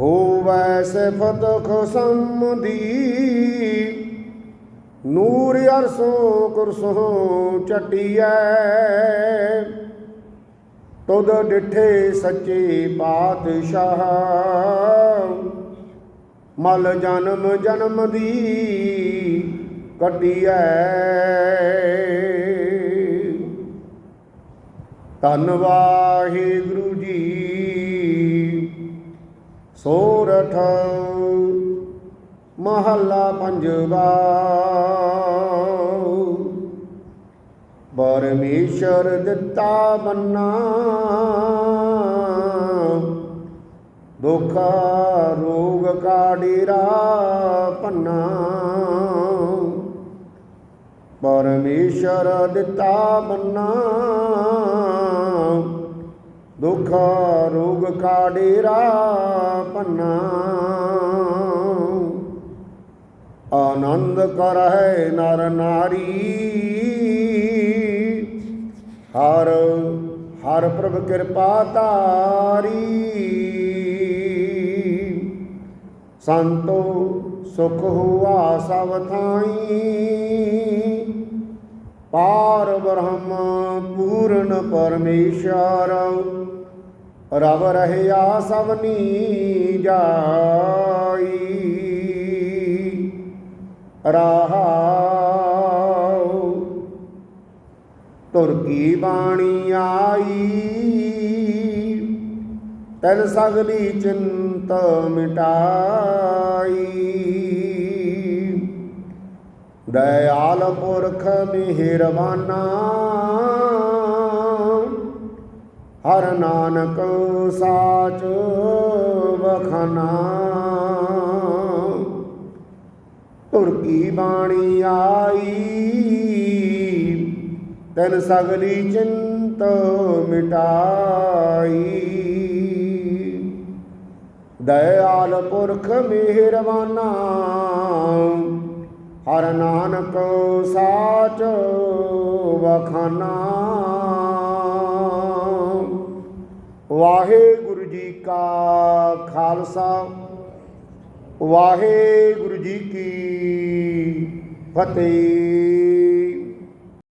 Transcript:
ਹੋਵੈ ਸਿਫਤ ਖਸਮਦੀ ਨੂਰ ਅਰਸੋਂ ਕੁਰਸੋਂ ਚਟਿਐ ਤੁਧ ਡਿਠੇ ਸੱਚੇ ਪਾਤਸ਼ਾਹ, ਮਲ ਜਨਮ ਜਨਮ ਦੀ ਕੱਢੀਐ। ਧੰਨ ਵਾਹਿਗੁਰੂ ਜੀ ਸੋਰਠ ਮਹੱਲਾ ਪੰਜਵਾ ਪਰਮੇਸ਼ਰ ਦਿੱਤਾ ਬੰਨਾ ਦੁੱਖ ਰੋਗ ਕਾ ਪੰਨਾ। ਪਰਮੇਸ਼ਰ ਦਿੱਤਾ ਬੰਨਾ ਦੁੱਖ ਰੋਗ ਕਾ ਡੇਰਾ ਪੰਨਾ। ਆਨੰਦ ਕਰਹਿ ਨਰ ਨਾਰੀ। ਹਰ ਹਰ ਪ੍ਰਭ ਕਿਰਪਾ ਤਾਰੀ ਸੰਤੋ ਸੁਖ ਹੁਆ ਸਭ ਥਾਈ। ਪਾਰ ਬ੍ਰਹਮ ਪੂਰਨ ਪਰਮੇਸ਼ਰ। ਰਵ ਰਹਿਆ ਸਭਨੀ ਜਾਈ ਰਹਾਉ ਤੁਰ ਕੀ ਬਾਣੀ ਆਈ? ਤਨ ਸਗਲੀ ਚਿੰਤ ਮਿਟਾਈ। ਦਇਆਲ ਪੁਰਖ ਮਿਹਰਬਾਨਾ। ਹਰ ਨਾਨਕ ਸਾਚ ਬਖਨਾ ਤੁਰ ਕੀ ਬਾਣੀ ਆਈ? ਤਨ ਸਗਲੀ ਚਿੰਤ ਮਿਟਾਈ। ਦਇਆਲ ਪੁਰਖ ਮਿਹਰਬਾਨਾ। ਹਰ ਨਾਨਕ ਸਾਚ ਵਖਾਨਾ। ਵਾਹਿਗੁਰੂ ਜੀ ਕਾ ਖਾਲਸਾ ਵਾਹਿਗੁਰੂ ਜੀ ਕੀ ਫਤਿਹ।